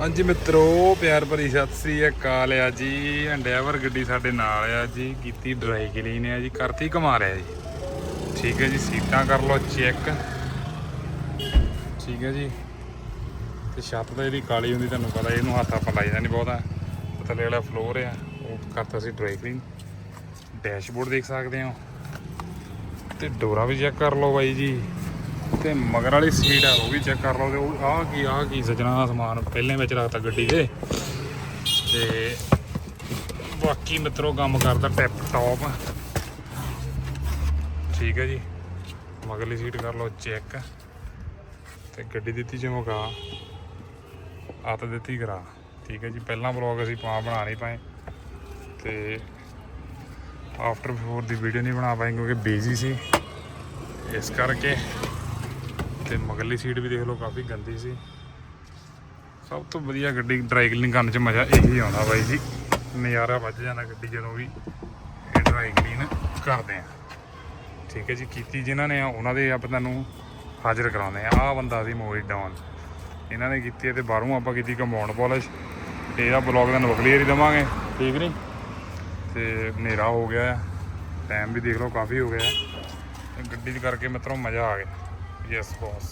ਹਾਂਜੀ ਮਿੱਤਰੋ, ਪਿਆਰ ਭਰੀ ਸਤਿ ਸ੍ਰੀ ਅਕਾਲ ਆ ਜੀ। ਡਰਾਈਵਰ ਗੱਡੀ ਸਾਡੇ ਨਾਲ ਆ ਜੀ। ਕੀਤੀ ਡਰਾਈ ਕਲੀਨ ਆ ਜੀ। ਕਰਤੀ ਕਮਾ ਰਿਹਾ ਜੀ। ਠੀਕ ਹੈ ਜੀ, ਸੀਟਾਂ ਕਰ ਲਓ ਚੈੱਕ। ਠੀਕ ਹੈ ਜੀ। ਤੇ ਛੱਤ ਤਾਂ ਇਹਦੀ ਕਾਲੀ ਹੁੰਦੀ, ਤੁਹਾਨੂੰ ਪਤਾ, ਇਹਨੂੰ ਹੱਥ ਆਪਾਂ ਲਾਈਦਾ ਨਹੀਂ ਬਹੁਤਾ। ਤੇ ਥੱਲੇ ਵਾਲਾ ਫਲੋਰ ਆ। ਉਹ ਕਰਤਾ ਸੀ ਡਰਾਈ ਕਲੀਨ। ਡੈਸ਼ਬੋਰਡ ਦੇਖ ਸਕਦੇ ਹੋ। ਤੇ ਡੋਰਾ ਵੀ ਚੈੱਕ ਕਰ ਲਓ ਬਾਈ ਜੀ। ਤੇ ਮਗਰ ਵਾਲੀ ਸੀਟ ਆ, ਉਹ ਵੀ ਚੈੱਕ ਕਰ ਲਓ ਤੇ ਉਹ ਆਹ ਕੀ ਆਹ ਕੀ ਸਜਣਾ ਦਾ ਸਮਾਨ ਪਹਿਲੇ ਵਿੱਚ ਰੱਖਤਾ ਗੱਡੀ ਦੇ। ਤੇ ਬਾਕੀ ਮਿੱਤਰੋ ਕੰਮ ਕਰਦਾ ਟੈਪ ਟੌਪ ਠੀਕ ਹੈ ਜੀ। ਮਗਰਲੀ ਸੀਟ ਕਰ ਲਓ ਚੈੱਕ ਤੇ ਗੱਡੀ ਦਿੱਤੀ ਚਮਕਾ। ਆਤ ਦਿੱਤੀ ਕਰਾ। ਠੀਕ ਹੈ ਜੀ, ਪਹਿਲਾਂ ਬਲੌਗ ਅਸੀਂ ਪਾ ਬਣਾ ਨਹੀਂ ਪਾਏ। ਤੇ ਆਫਟਰ ਬਿਫੋਰ ਦੀ ਵੀਡੀਓ ਨਹੀਂ ਬਣਾ ਪਾਏ ਕਿਉਂਕਿ ਬਿਜ਼ੀ ਸੀ। ਇਸ ਕਰਕੇ ਤੇ ਮਗਰਲੀ ਸੀਟ ਵੀ ਦੇਖ ਲਓ ਕਾਫੀ ਗੰਦੀ ਸੀ। ਸਭ ਤੋਂ ਵਧੀਆ ਗੱਡੀ ਡਰਾਈ ਕਲੀਨ ਕਰਨ 'ਚ ਮਜ਼ਾ ਇਹੀ ਆਉਂਦਾ ਬਾਈ ਜੀ। ਨਜ਼ਾਰਾ ਵੱਜ ਜਾਂਦਾ ਗੱਡੀ ਜਦੋਂ ਵੀ ਇਹ ਡਰਾਈ ਕਲੀਨ ਕਰਦੇ ਆ। ਠੀਕ ਹੈ ਜੀ ਕੀਤੀ ਜਿਨ੍ਹਾਂ ਨੇ ਆ, ਉਹਨਾਂ ਦੇ ਆਪਾਂ ਤੁਹਾਨੂੰ ਹਾਜ਼ਰ ਕਰਾਉਂਦੇ ਆ। ਆਹ ਬੰਦਾ ਸੀ ਮੋਹਿਤ ਡਾਊਨ। ਇਹਨਾਂ ਨੇ ਕੀਤੀ ਹੈ ਤੇ ਬਾਹਰੋਂ ਆਪਾਂ ਕੀਤੀ ਕੰਪਾਊਂਡ ਪਾਲਿਸ਼ ਤੇ ਇਹਦਾ ਬਲੌਗ ਤੁਹਾਨੂੰ ਕਲੀਅਰ ਹੀ ਦਵਾਂਗੇ ਠੀਕ ਨਹੀਂ? ਤੇ ਹਨੇਰਾ ਹੋ ਗਿਆ ਆ। ਟਾਈਮ ਵੀ ਦੇਖ ਲਓ ਕਾਫੀ ਹੋ ਗਿਆ ਤੇ ਗੱਡੀ 'ਚ ਕਰਕੇ ਮਿੱਤਰੋ ਮਜ਼ਾ ਆ ਗਿਆ। Yes, boss.